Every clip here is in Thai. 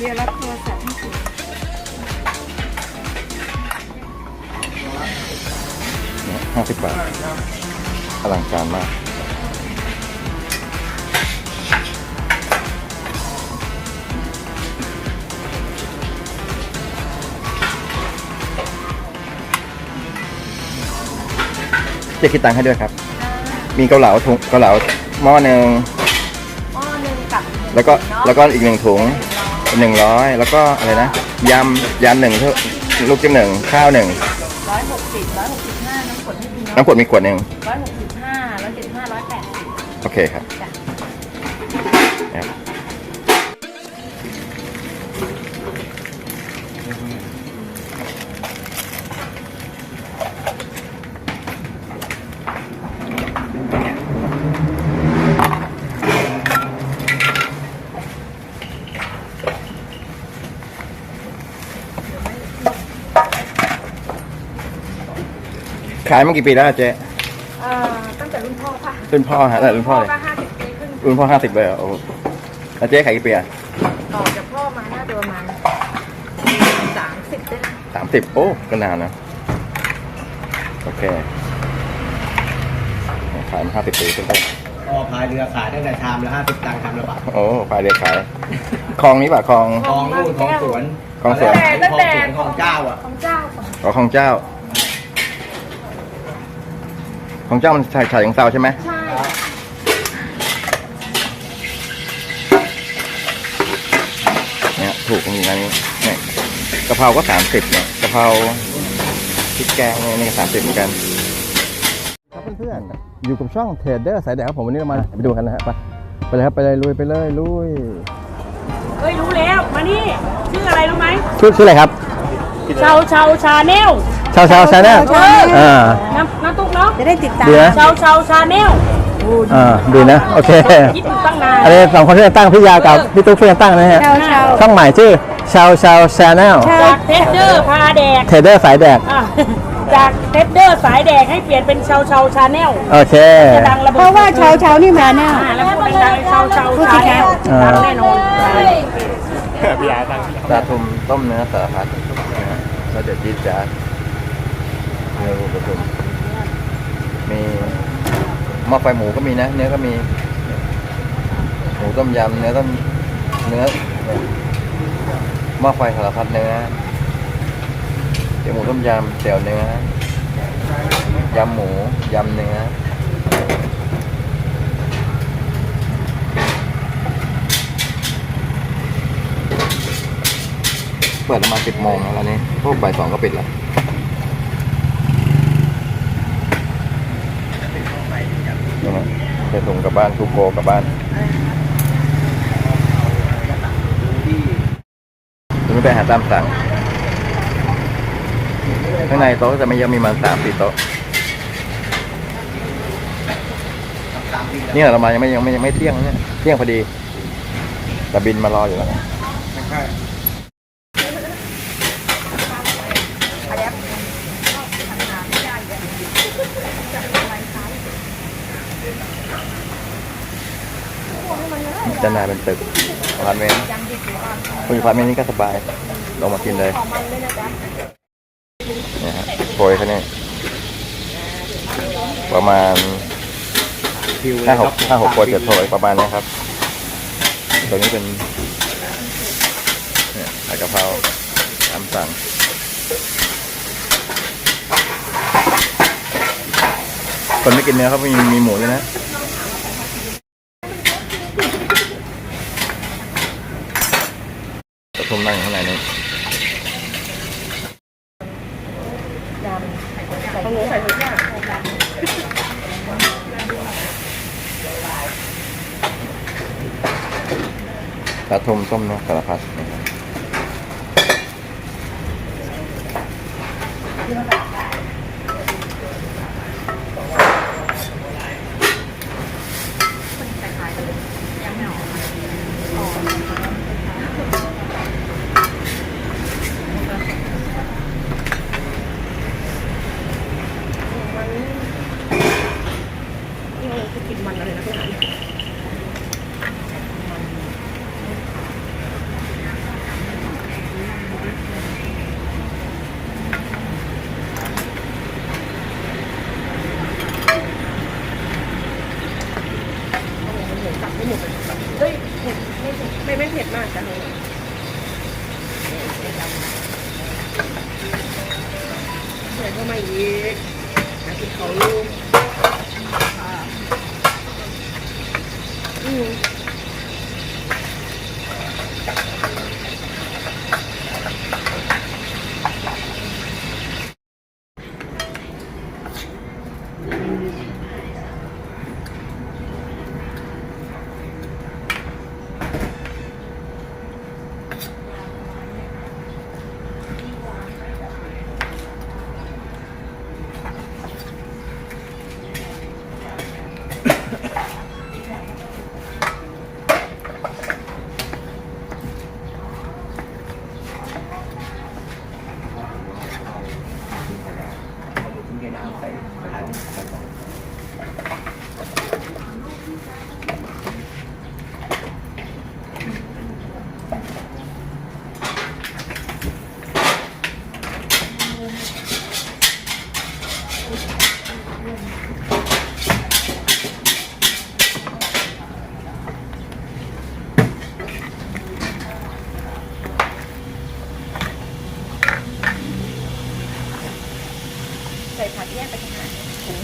เดี๋ยวรับโทรศัพท์ให้คุณห้าสิบบาทอลังการมากจะคิดตังค์ให้ด้วยครับ มีเกาเหลาถุงเกาเหลาหม้อหนึ่งหม้อหนึ่งกับแล้วก็แล้วก็อีกหนึ่งถุง หนึ่งร้อยแล้วก็อะไรนะยำยำหนึ่งเท่าลูกจิ้มหนึ่งข้าวหนึ่งร้อยหกสิบร้อยหกสิบห้าน้ำกดให้คุณน้ำขวดมีขวดหนึ่งร้อยหกสิบห้าร้อยเจ็ดสิบห้าร้อยแปดสิบโอเคครับจ้ ขายมากี่ปีแล้วอะเจ๊เอ่อตั้งแต่รุ่นพ่อค่ะรุ่นพ่อฮะแต่รุ่นพ่อเลยก็ห้าสิบปีขึ้นรุ่นพ่อห้าสิบเลยเหรอโอ้โหแล้วเจ๊ขายกี่ปีอะต่อจากพ่อมาน่าจะประมาณสามสิบได้ละสามสิบโอ้ก็นานนะโอเคขายมาห้าสิบปีขึ้นไปพอพายเรือขายตั้งแต่ชามละห้าสิบตังค์ชามละบาทโอ้พายเรือขายคลองนี้ป่ะคลอง คลองลูกคลองสวนคลองสวนคลองสวนคลองเจ้าอะ ของเจ้าก่อนอ๋อคลองเจ้า คลองเจ้ามันชายชายของเซาใช่ไหม ใช่ เนี่ยถูกจริงๆนะนี่เนี่ยกะเพราก็สามสิบเนี่ยกะเพราพริกแกงเนี่ยนี่สามสิบเหมือนกัน ครับเพื่อนๆอยู่กับช่องเทรดเดอร์สายแดกครับผมวันนี้เรามาไปดูกันนะฮะไปไปเลยครับไปเลยลุยไปเลยลุยเฮ้ยรู้แล้ว มานี่ ชื่ออะไรรู้ไหมชื่อชื่ออะไรครับ ชาวชาวชาแนลชาวชาวชาแนลอ่าน้ำน้ำตุ๊กเนาะ จะได้ติดตามดีนะ ชาวชาวชาแนลอ่าดีนะ โอเค คิดอยู่ตั้งนาน อันนี้สองคนที่จะตั้งพี่ยาวกับพี่ตุ๊กช่วยกันตั้งนะฮะชาวชาวช่องใหม่ชื่อชาวชาวชาแนลจากเทสเดอร์พาแดกเทรดเดอร์สายแดก อะจากเทสเดอร์สายแดกให้เปลี่ยนเป็นชาวชาวชาแนลโอเค จะดังระเบิดเพราะว่าชาวชาวนี่มาแน่ อ่าแล้วพูดดังๆชาวชาวชาแนลอ่า ดังแน่นอนปลาทุมต้มเนื้อสารพัดนะฮะแล้วเดี๋ยวจีดจ๊าดเนื้อปลาทุม มีหม้อไฟหมูก็มีนะ เนื้อก็มี หมูต้มยำเนื้อต้มเนื้อหม้อไฟสารพัดเนื้อเดี๋ยวหมูต้มยำเตี๋ยวเนื้อยำหมูยำเนื้อเปิดประมาณสิบโมงแล้วนนี้พวกบ่ายสองก็ปิดแล้วนะ ฮะไปส่งกลับบ้านทูโกกลับบ้านถึงไปหาตามสั่งข้างในโต๊ะจะไม่ยอะมีมาณสามสี่โต๊ะนี่เรามายังไม่ยังไม่ยังไม่เที่ยงนะเนี่ยเที่ยงพอดีแต่บินมารออยู่แล้วนะ จะนายเป็นตึกอพาร์ตเมนต์คุณอยู่อพาร์ตเมนต์นี้ก็สบาย ลงมากินเลยเนี่ยฮะโปรยเขาเนี่ยประมาณห้าหกห้าหกคนจะโถยประมาณนี้ครับตัวนี้เป็นนี่ยผัดกะเพราตามสั่งคนไม่กินเนื้อเขามีมีหมูด้วยนะทุ่มนั่งอยู่ข้างในนี้ ปลา หมดเฮ้ยเผ็ดเผ็ดไม่ไม่เผ็ดมากแต่เลยใส่เข้ามาอีกนะกินเขาลูกอืม ใส่ผักแยกไปทางไหนถุง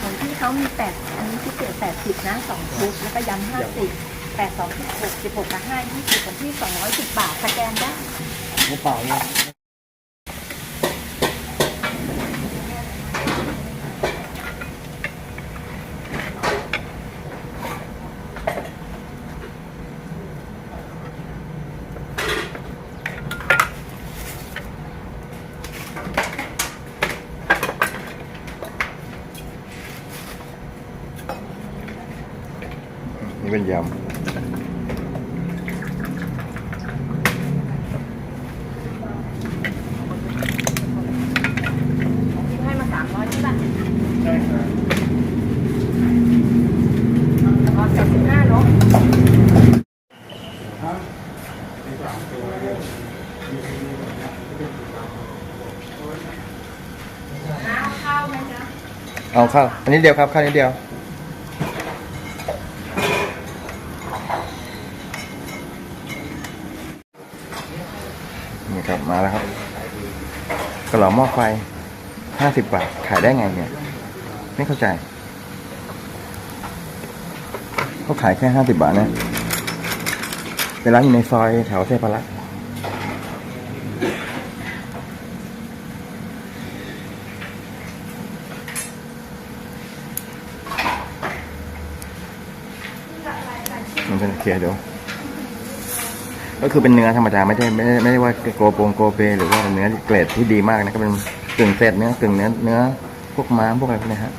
ของที่เขามีแปดอันนี้พิเศษแปดสิบนะสองชุดแล้วก็ยำห้าสิบ แปดสองสิบหกสิบหกกับห้ายี่สิบของที่สองร้อยสิบบาทสแกนได้กระเป๋าเนี่ย นี่เป็นยที่ให้มาสามร้อยใช่ป่ะใช่ครับอ๋อเจ็ดสิบห้าเนาะน้ำข้าวไหมจ๊ะำเอาข้าวอันนี้เดียวครับข้าวนี้เดียว นี่ครับมาแล้วครับกระห ล่อหม้อไฟห้าสิบบาท ขายได้ไงเนี่ย ไม่เข้าใจเขาขายแค่ห้าสิบบาทนะเป็นร้านอยู่ในซอยแถวเทพรักษ์มันเป็นเคลียร์เดี๋ยว ก็คือเป็นเนื้อธรรมดาไม่ได้ไม่ได้ไม่ได้ว่าโกโปงโกเปหรือว่าเป็นเนื้อเกรดที่ดีมากนะก็เป็นกึ่งเศษเนื้อกึ่งเนื้อเนื้อพวกม้ามพวกอะไรพวกนี้ฮะ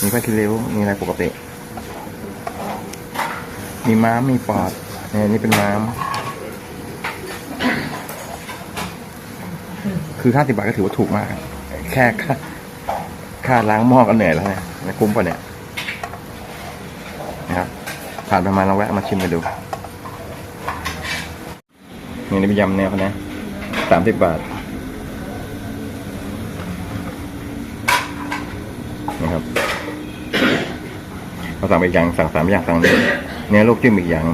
มีผ้าคิริวมีอะไรปกติ มีม้ามมีปอดเนี่ยนี่เป็นม้ามคือห้าสิบบาทก็ถือว่าถูกมาก แค่ค่าค่าล้างหม้อก็เหนื่อยแล้วนะคุ้มป่ะเนี่ยนะครับผ่านไปมาลองแวะมาชิมกันดู นี่นี่เป็นยำแนวเขานะสามสิบบาทนะครับเราสั่งไปอย่างสั่งสามอย่างสั่งเนื้อเนื้อลูกจิ้มอีกอย่าง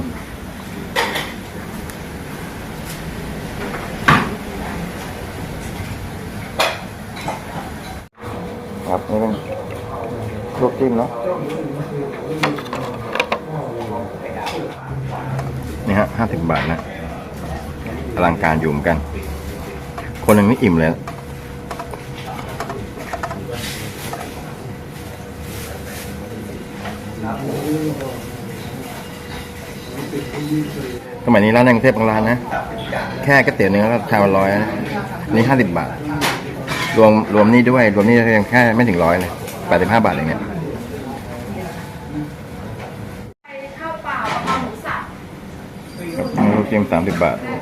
ครับนี่เป็นลูกจิ้มเนาะนี่ฮะห้าสิบบาทนะ อลังการอยู่เหมือนกัน คนหนึ่งนี่อิ่มเลยสมัยนี้ร้านในกรุงเทพบางร้านนะ แค่ก๋วยเตี๋ยวเนื้อก็ชามละร้อยนะนี่ห้าสิบบาท รวมรวมนี่ด้วย รวมนี่ก็ยังแค่ไม่ถึงร้อยเลยแปดสิบห้าบาทเองเนี่ยข้าวเปล่ากะเพราหมูสับครับลูกจิ้มสามสิบบาทได้